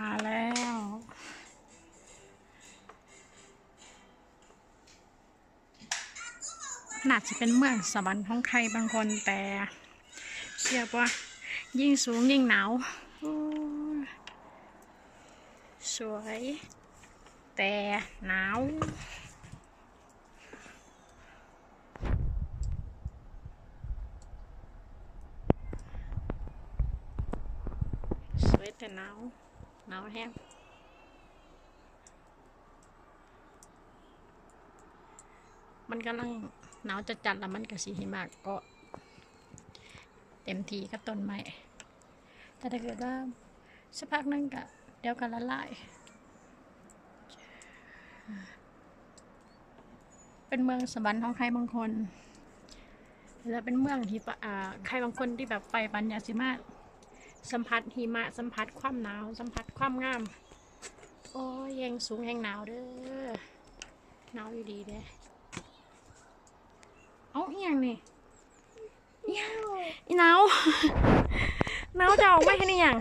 มาแล้ว น่าจะเป็นเมืองสวรรค์ของใครบางคนแต่เชื่อป่า ยิ่งสูงยิ่งหนาวสวย แต่หนาวสวยแต่หนาว หนาวแห้งมันกำลังหนาวจะจัดๆแล้วมันก็สีหิมะก็ เต็มทีกับต้นไม้แต่ถ้าเกิดว่าสักพักนึงก็เดี๋ยวก็ละลาย เป็นเมืองสวรรค์ของใครบางคน และเป็นเมืองที่ใครบางคนที่แบบไปปัญญาสิมา สัมผัสหิมะสัมผัสความหนาว สัมผัสความงาม โอ้ยแยงสูงแยงหนาวเด้อหนาวอยู่ดีเด้อเอาอีหยังนี่อีหยังอีหนาวหนาวจะออกไม่ให้นี่หยัง